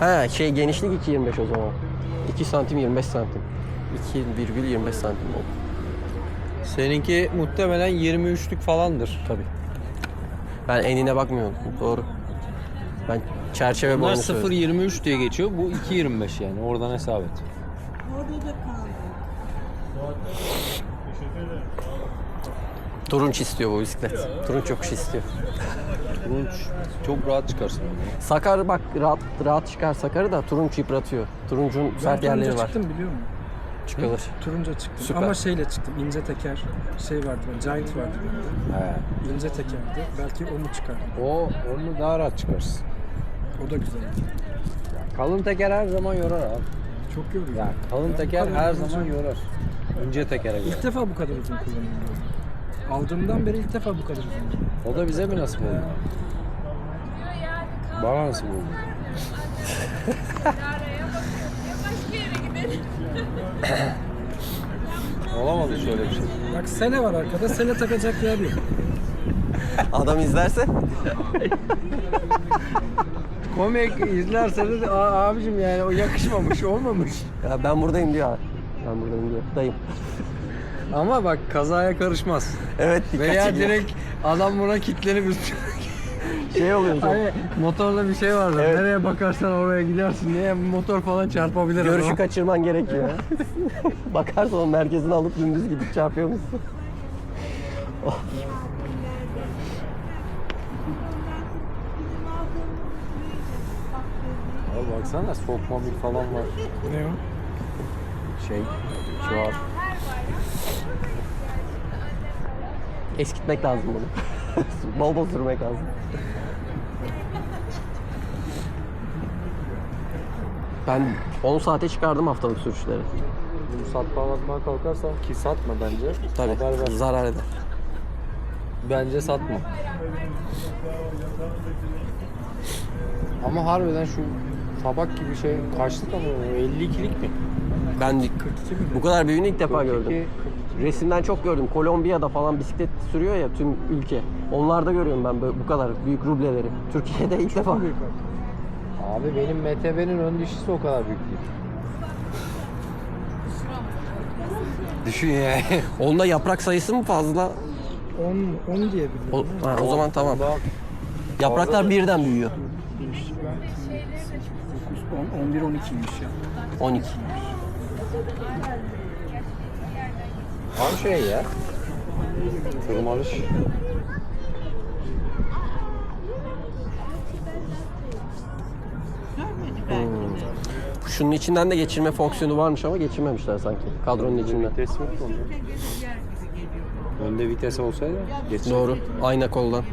Ha şey genişlik 2.25 o zaman. 2 santim 25 santim. 2,25 santim oldu. Seninki muhtemelen 23'lük falandır. Tabii. Ben enine bakmıyorum. Doğru. Ben çerçeve Bunlar boyunu söyledim. 0.23 diye geçiyor. Bu 2.25 yani. Oradan hesap et. Orada da kaldı. Turunç istiyor bu bisiklet. Turunç yokuş istiyor. Turunç çok rahat çıkarsın. Sakar bak rahat rahat çıkar Sakar'ı da turunç yıpratıyor. Turuncun sert Ben yerleri turunca var. çıktım biliyor musun? Çıkılır. Turunca çıktım. Süper. Ama şeyle çıktım. ince teker şey vardı. Giant vardı. He. İnce tekerdi. Belki onu çıkar. O onu daha rahat çıkarsın. O da güzel. Kalın teker her zaman yorar abi. Çok yoruyor. Ya kalın teker her zaman yorar. İnce tekere göre. İlk defa bu kadar uzun kullanıyorum. Aldığımdan beri ilk defa bu kadar uzun. O da bize mi nasip oldu? Bana nasip oldu. Olamadı şöyle bir şey. Bak sele var arkada. Sele takacak yer yok. Adam izlerse Komik izlerseniz "Aa, abicim yani o yakışmamış olmamış. ya ben buradayım diyor abi. Ben buradayım diyor. Dayım. Ama bak kazaya karışmaz. Evet dikkat Veya çekiyor. direkt adam buna kitlenip üstüne şey oluyor. Hani motorla bir şey vardır. Evet. Nereye bakarsan oraya gidersin diye motor falan çarpabilir. Görüşü adama. kaçırman gerekiyor. Bakarsan onun merkezini alıp dümdüz gidip çarpıyor musun? Abi baksana sokma bir falan var. Ne o? Şey, şu var. Eskitmek lazım bunu. bol bol sürmek lazım. Ben 10 saate çıkardım haftalık sürüşleri. Bunu satmaya kalkarsan ki satma bence. Tabii Haber ver. zarar eder. Bence satma. Ama harbiden şu tabak gibi şey kaçlık ama 52'lik mi? Ben bu kadar büyüğünü ilk defa gördüm. 42, Resimden çok gördüm. Kolombiya'da falan bisiklet sürüyor ya tüm ülke. Onlarda görüyorum ben böyle bu kadar büyük rubleleri. Türkiye'de ilk defa. Büyük bak. Abi benim MTB'nin ön dişisi o kadar büyük değil. Düşün ya. Onda yaprak sayısı mı fazla? 10, 10 diye. O, ha, o zaman tamam. Yapraklar birden büyüyor. 11 12'ymiş ya. 12. Tam şey ya. Tırmanış. Şunun içinden de geçirme fonksiyonu varmış ama geçirmemişler sanki. Kadronun içinden. Vites geliyor. Önde vites olsaydı geçecek. Doğru. Ayna koldan.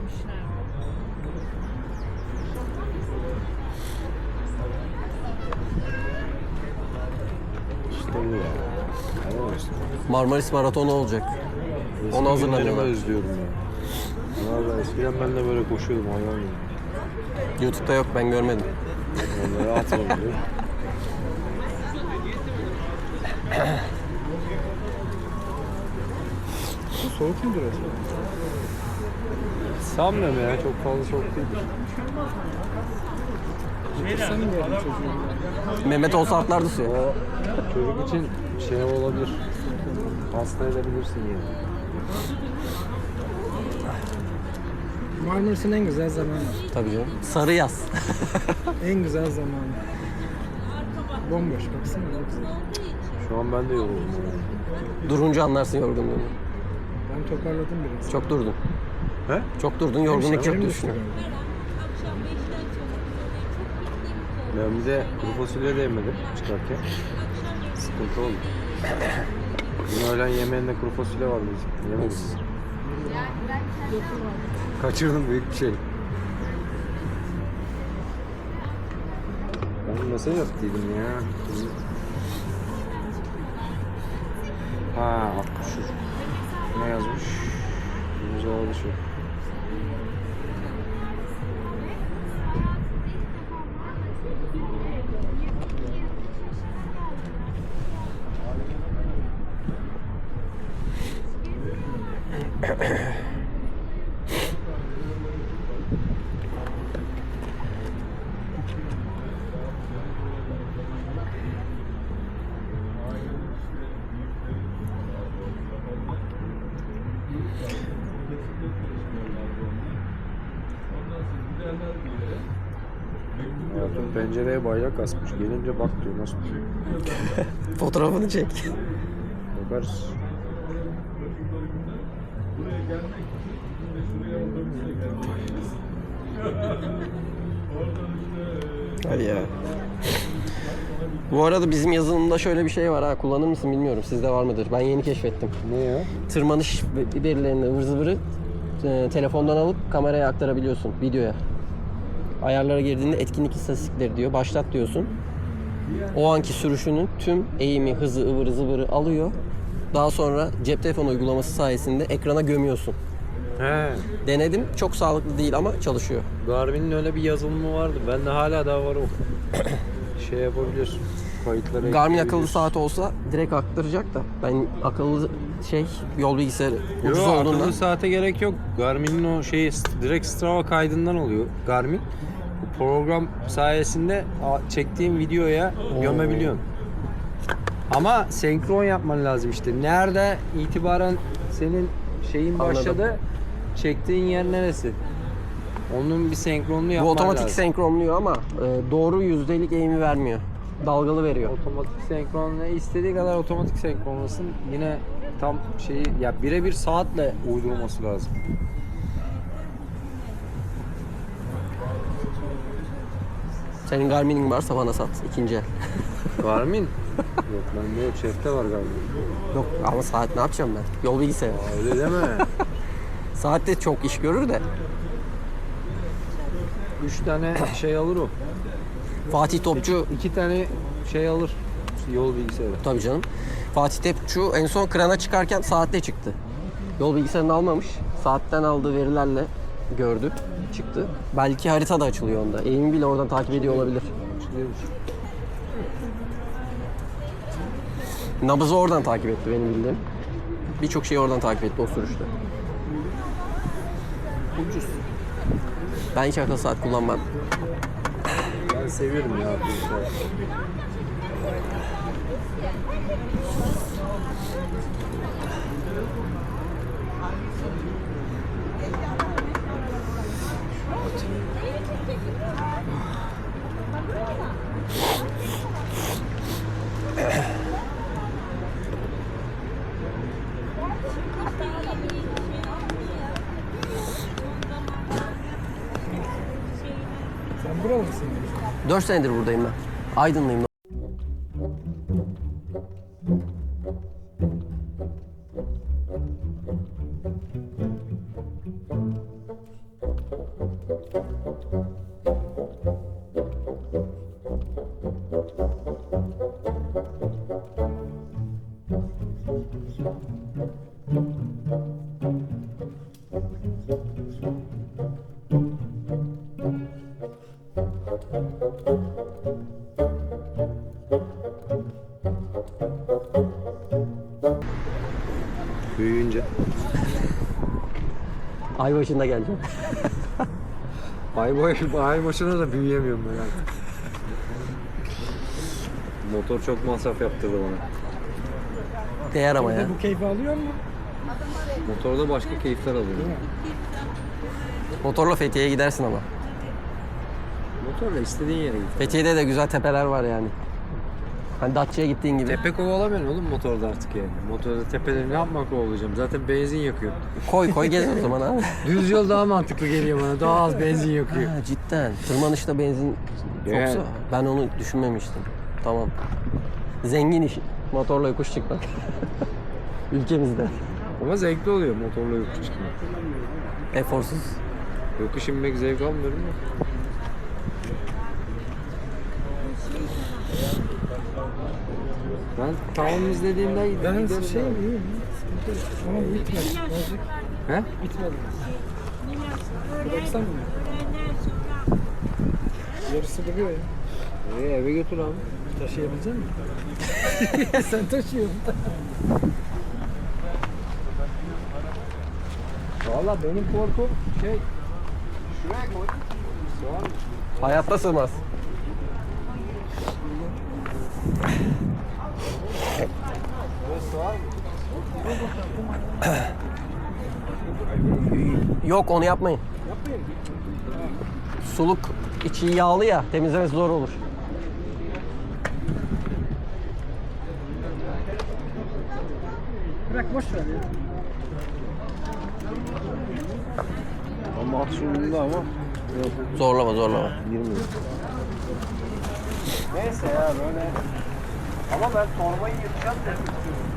İşte bu ya. Helal olsun. Marmaris Maratonu olacak. Ona hazırlanıyorlar. günlerimi özlüyorum ya. Valla eskiden ben de böyle koşuyordum hayvan gibi. YouTube'da yok ben görmedim. Onları atmadım. Bu soğuk mudur acaba? Sanmıyorum ya çok fazla çok değildir. Mehmet olsa atlardı suya. O çocuk için şey olabilir. Hasta edebilirsin yani. Marmaris'in en güzel zamanı. Tabii canım. Sarı yaz. En güzel zamanı. Bomboş baksana ne güzel. Şu an ben de yoruldum. yani. Durunca anlarsın yorgunluğunu. Ben toparladım biraz. Çok durdun. He? Çok durdun yorgunluk çöktü düştü üstüne. galiba. Ben bir de kuru fasulye de yemedim çıkarken. Sıkıntı oldu. Dün öğlen yemeğinde kuru fasulye vardı. Yemedim. Kaçırdım büyük bir şey. Ben mesaj attıydım ya. Ha 63. Ne yazmış? Cevabı şu. Baktım pencereye bayrak asmış. Gelince bak diyor nasıl diyor. Fotoğrafını çek. Bakarız. Hadi ya. Bu arada bizim yazılımda şöyle bir şey var ha kullanır mısın bilmiyorum sizde var mıdır ben yeni keşfettim. Ne ya? Tırmanış verilerini ıvır zıvırı e, telefondan alıp kameraya aktarabiliyorsun videoya. Ayarlara girdiğinde etkinlik istatistikleri diyor başlat diyorsun. O anki sürüşünün tüm eğimi, hızı, ıvırı zıvırı alıyor. Daha sonra cep telefonu uygulaması sayesinde ekrana gömüyorsun. He. Denedim çok sağlıklı değil ama çalışıyor. Garmin'in öyle bir yazılımı vardı. Ben de hala daha var o. şey yapabiliyorsun. Kayıtlara Garmin akıllı saat olsa direkt aktaracak da ben akıllı şey yol bilgisayarı ucuz Yok olduğundan akıllı saate gerek yok. Garmin'in o şeyi direkt Strava kaydından oluyor Garmin. Bu program sayesinde çektiğin videoya gömebiliyorsun. Ama senkron yapman lazım işte. Nerede itibaren senin şeyin Anladım. başladı, çektiğin yer neresi? Onun bir senkronunu bu yapman otomatik lazım. senkronluyor ama e, doğru yüzdelik eğimi vermiyor. Dalgalı veriyor. Otomatik senkronla istediği kadar otomatik senkronlasın yine tam şeyi ya birebir saatle uydurması lazım. Senin Garmin'in varsa bana sat ikinci el. Garmin? yok bende yok şefte var Garmin. Yok ama saat ne yapacağım ben? Yol bilgisayarı. Aa, öyle deme. Saat de çok iş görür de. Üç tane şey alır o. Fatih Topçu İki tane şey alır. Yol bilgisayarı. tabii canım. Fatih Topçu en son krana çıkarken saatte çıktı. Yol bilgisayarını almamış. Saatten aldığı verilerle gördü. Çıktı. Belki harita da açılıyor onda. Eğimi bile oradan takip ediyor olabilir. Nabızı oradan takip etti benim bildiğim. Birçok şeyi oradan takip etti o sürüşte. Ucuz. Ben hiç akıllı saat kullanmam. Ben seviyorum ya Sen. 4 senedir buradayım ben. Aydınlıyım. Ay başında geleceğim. Ay, boy, ay başına da büyüyemiyorum ben artık. Motor çok masraf yaptırdı bana. Değer ama ya. Bu keyfi alıyor mu? Motorda başka keyifler alıyorum. Motorla Fethiye'ye gidersin ama. Motorla istediğin yere git. Fethiye'de de güzel tepeler var yani. Hani Datça'ya gittiğin gibi. Tepe kovalamıyorsun oğlum motorda artık yani. Motorda tepeleri ne yapmak kovalayacağım? Zaten benzin yakıyor. Koy koy gez o zaman abi. Düz yol daha mantıklı geliyor bana. Daha az benzin yakıyor. Ha, cidden. Tırmanışta benzin çoksa Yani. ben onu düşünmemiştim. Tamam. Zengin iş. Motorla yokuş çıkmak. Ülkemizde. Ama zevkli oluyor motorla yokuş çıkmak. Eforsuz. Yokuş inmek zevk almıyorum da. Ben tamam izlediğimde Ben giderim şey abi. iyiyim. Ama bitmedi. Azıcık He? bitmedi. Bıraksam mı? Yarısı duruyor ya. Ee, eve götür abi. Taşıyabilecek misin? Sen taşıyorsun. Valla benim korkum şey şuraya koy. Hayatta sığmaz. Yok onu yapmayın. Suluk içi yağlı ya temizlemesi zor olur. Bırak boş ver ya. Ama at sonunda ama yok Zorlama zorlama. girmiyor. Neyse ya böyle. Ama ben torbayı yırtacağım da.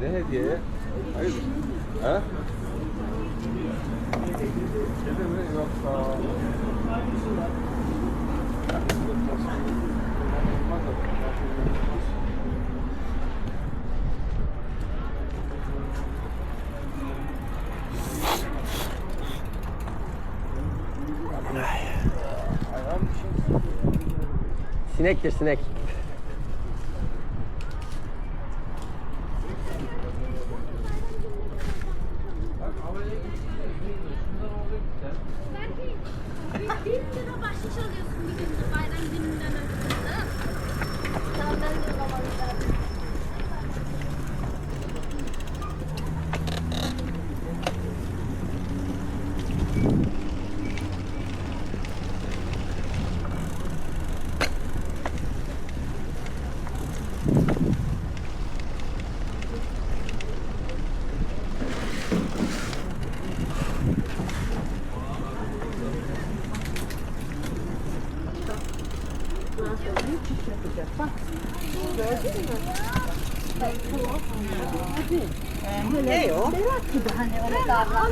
Ne hediye? Hayır. Ha? Kedi mi yoksa? Sinektir sinek. Bir lira bahşiş alıyorsun bir gün bayram gününden önce. Ha? Senden de zamanında.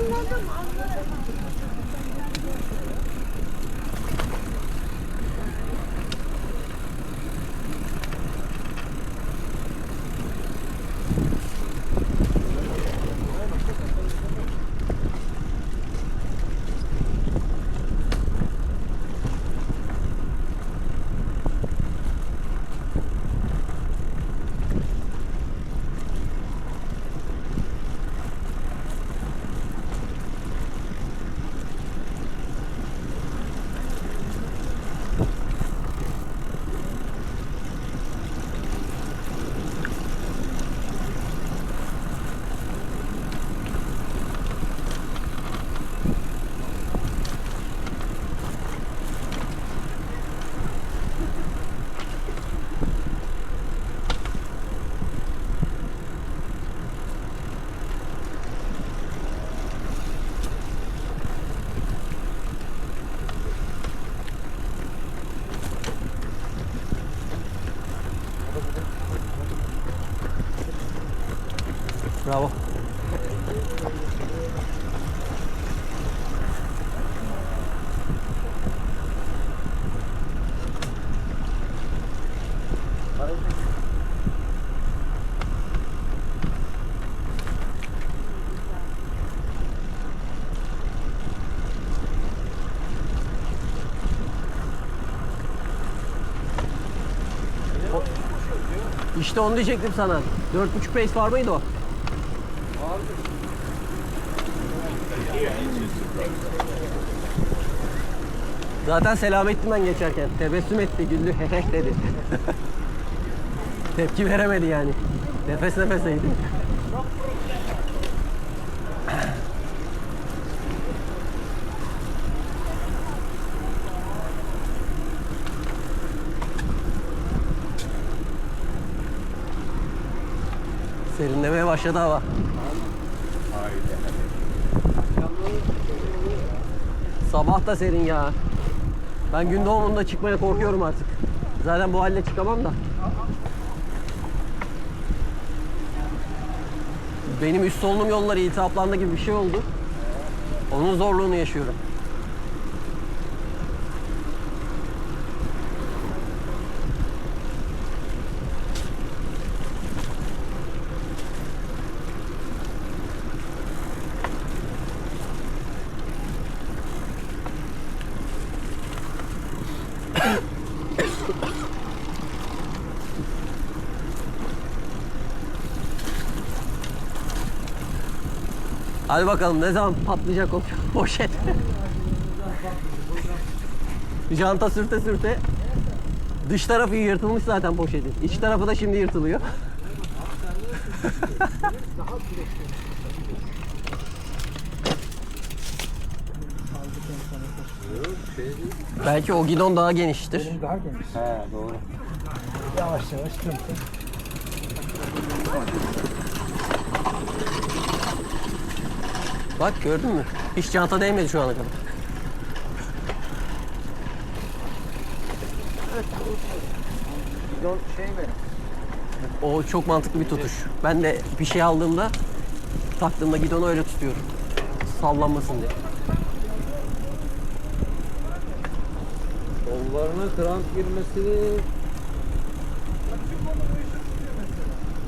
Anladım anladım. İşte onu diyecektim sana. 4.5 pace var mıydı o? Zaten selam ettim ben geçerken. Tebessüm etti, güldü, heheh dedi. Tepki veremedi yani. Nefes nefeseydi. Serinlemeye başladı hava. Sabah da serin ya. Ben gün doğumunda çıkmaya korkuyorum artık. Zaten bu halde çıkamam da. Benim üst solunum yolları iltihaplandı gibi bir şey oldu. Onun zorluğunu yaşıyorum. Hadi bakalım ne zaman patlayacak o poşet. Janta sürte sürte. Dış tarafı yırtılmış zaten poşetin. İç tarafı da şimdi yırtılıyor. Belki o gidon daha geniştir. Benim daha geniş. He doğru. Yavaş yavaş kırpın. Bak gördün mü? Hiç çanta değmedi şu ana kadar. Bidon şey mi? O çok mantıklı bir tutuş. Ben de bir şey aldığımda taktığımda gidonu öyle tutuyorum. Sallanmasın diye. Kollarına kramp girmesini...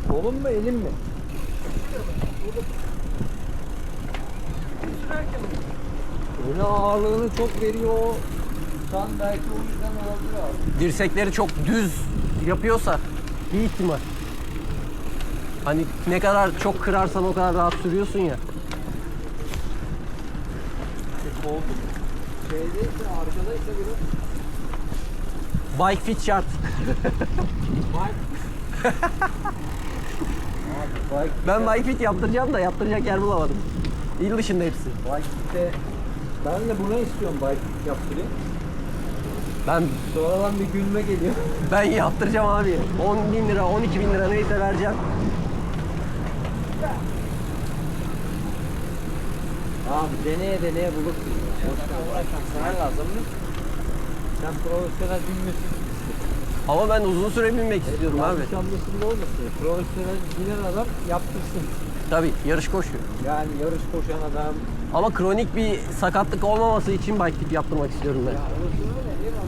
Kolun mu elin mi? Öyle ağırlığını çok veriyor. Sen belki o yüzden olabilir abi. Dirsekleri çok düz yapıyorsa bir ihtimal. Hani ne kadar çok kırarsan o kadar rahat sürüyorsun ya. Koltuk şeydeyse arkadaysa biraz Bike fit şart. Bike, Ben bike fit yaptıracağım da yaptıracak yer bulamadım. İl dışında hepsi. bike'de ben de buna istiyorum bike yaptırayım. Ben Sonradan bir gülme geliyor. ben yaptıracağım abi. 10 bin lira, 12 bin lira neyse vereceğim. Abi deneye deneye bulursun. Boşuna uğraşan sana lazım mı? Sen profesyonel bilmiyorsun. Ama ben uzun süre binmek istiyorum abi. Yanlış anlaşılma olmasın. Profesyonel binen adam yaptırsın. Tabii yarış koşuyor. Yani yarış koşan adam. Ama kronik bir sakatlık olmaması için bike fit yaptırmak istiyorum ben. Eyvallah.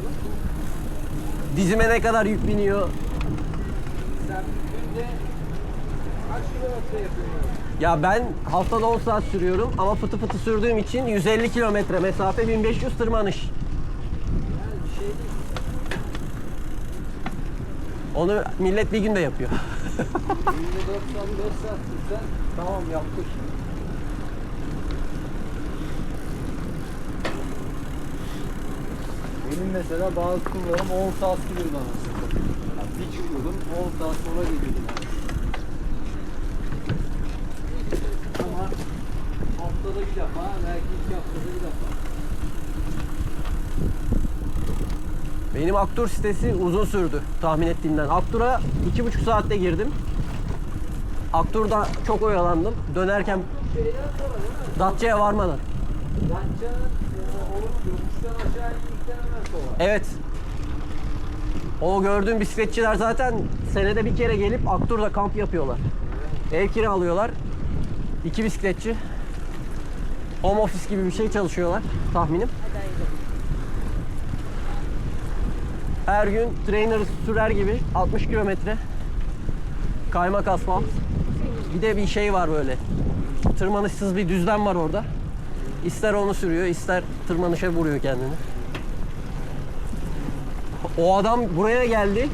Dizime ne kadar yük biniyor. Sen günde kaç kilometre yapıyorsun? Ya ben haftada 10 saat sürüyorum ama fıtı fıtı sürdüğüm için 150 kilometre mesafe 1500 tırmanış. Yani şey değil. Onu millet bir günde yapıyor. Günde 95 saat sürsen tamam yaptık. Benim mesela bazı kullarım 10 saat sürüyor bana. Yani bir çıkıyordum 10 saat sonra geliyordum. Yani. Ama haftada bir defa, belki iki haftada bir defa. Benim Aktur sitesi uzun sürdü tahmin ettiğimden. Aktur'a 2,5 saatte girdim. Aktur'da çok oyalandım. Dönerken? Datça'ya varmadan. Evet. O gördüğüm bisikletçiler zaten senede bir kere gelip Aktur'da kamp yapıyorlar. Ev kiralıyorlar. İki bisikletçi. Home office gibi bir şey çalışıyorlar tahminim. Her gün trainer sürer gibi 60 kilometre kaymak asfalt. Bir de bir şey var böyle. Tırmanışsız bir düzlem var orada. İster onu sürüyor, ister tırmanışa vuruyor kendini. O adam buraya geldi.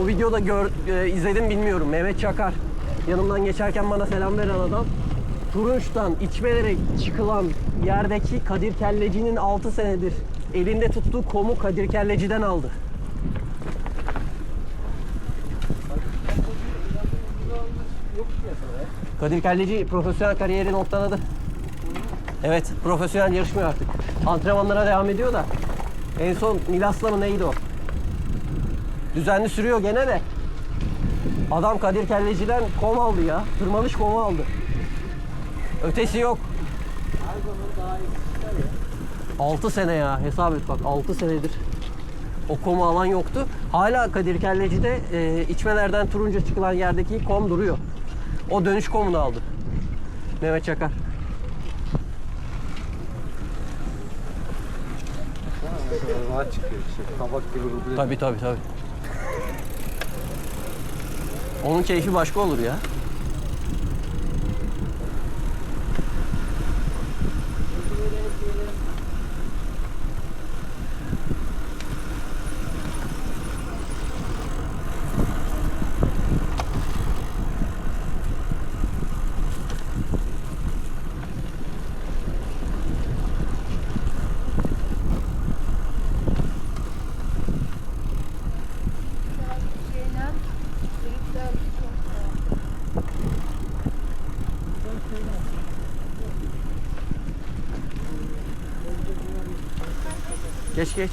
O videoda gör, e, izledim bilmiyorum. Mehmet Çakar. Yanımdan geçerken bana selam veren adam. Turunç'tan içmelere çıkılan yerdeki Kadir Kelleci'nin 6 senedir elinde tuttuğu komu Kadir Kelleci'den aldı. Kadir Kelleci profesyonel kariyerini noktaladı. Evet, profesyonel yarışmıyor artık. Antrenmanlara devam ediyor da. En son Milas'la mı neydi o? Düzenli sürüyor gene de. Adam Kadir Kelleci'den kom aldı ya. Tırmanış komu aldı. Ötesi yok. Her zaman daha iyi çıkar ya. 6 sene ya hesap et bak 6 senedir o komu alan yoktu. Hala Kadir Kelleci'de e, içmelerden turunca çıkılan yerdeki kom duruyor. O dönüş komunu aldı. Mehmet Çakar. Rahat çıkıyor işte. Tabak gibi ruble. Tabii tabii tabii. Onun keyfi başka olur ya. Geç geç.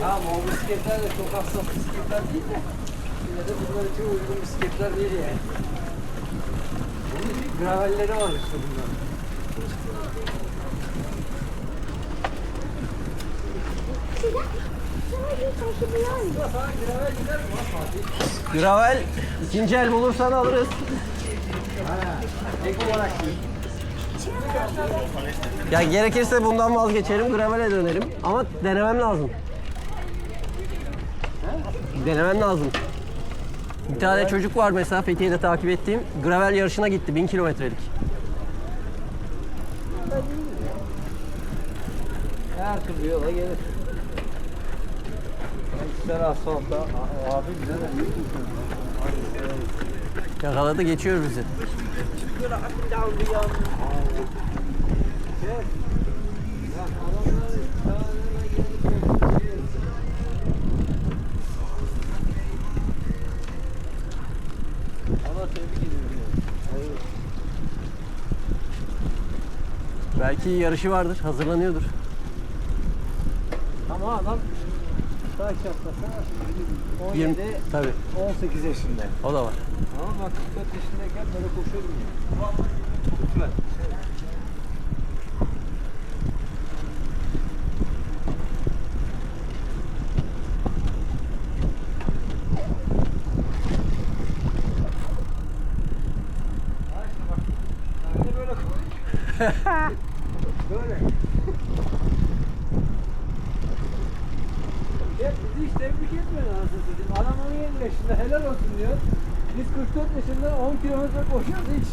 Tamam o bisikletler de çok bisikletler değil de yine de bunlar için uygun bisikletler değil yani. Bunun gravelleri var işte bunların. Gravel ikinci el bulursan alırız. Ya gerekirse bundan vazgeçerim, gravel'e dönerim. Ama denemem lazım. Denemem lazım. Bir tane çocuk var mesela Fethiye'de takip ettiğim. Gravel yarışına gitti 1000 kilometrelik. her türlü yola gelir. İster asfaltta abi bize de Yakaladı geçiyor bizi. Ona Belki yarışı vardır, hazırlanıyordur. Ama adam kaç yapmasa 17, 20 tabii. 18 yaşında. O da var. Ama bak 44 yaşındayken böyle koşuyordum ya. Lütfen. Böyle. Hep bizi hiç tebrik etmiyor anasını satayım. Adam 17 yaşında helal olsun diyor. Biz 44 yaşında 10 kilometre koşuyoruz hiç.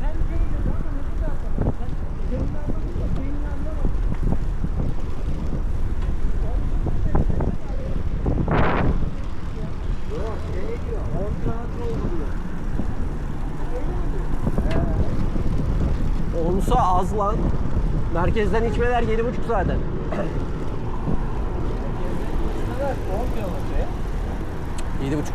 Sen beynini ama ne kadar sana? Sen kendini anlamadın da beynini anlamadın. Yok şeye diyor 10 kilometre oldu diyor. Onsa az lan. Merkezden içmeler 7,5 zaten. Evet 10 kilometre. 7,5.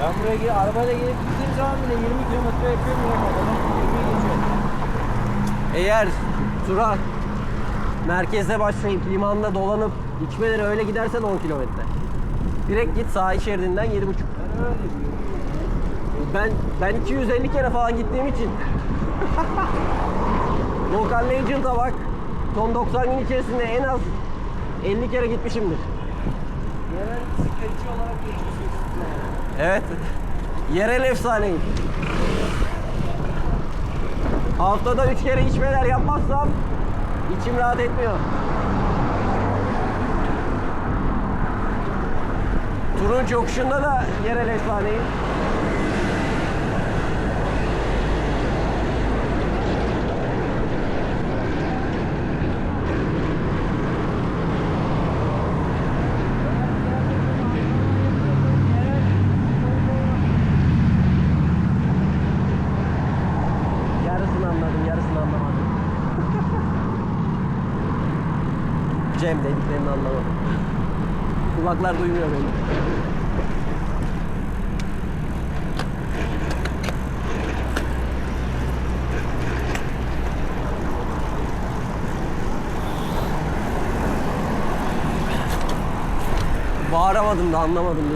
Ben buraya gel- arabayla gelip gittiğim zaman bile 20 kilometre yapıyorum ya kadar. 20 geçiyor. Eğer tura merkezde başlayıp limanda dolanıp içmeleri öyle gidersen 10 kilometre. Direkt git sahil şeridinden 7,5. Ben öyle diyorum. Ben ben 250 kere falan gittiğim için. Volkan Legend'a bak. Son 90 gün içerisinde en az 50 kere gitmişimdir. Yerel bisikletçi olarak geçiyorsun. Evet. Yerel efsaneyim. Haftada 3 kere içmeler yapmazsam içim rahat etmiyor. Turun yokuşunda da yerel efsaneyim. kulaklar duymuyor beni. Bağıramadım da anlamadım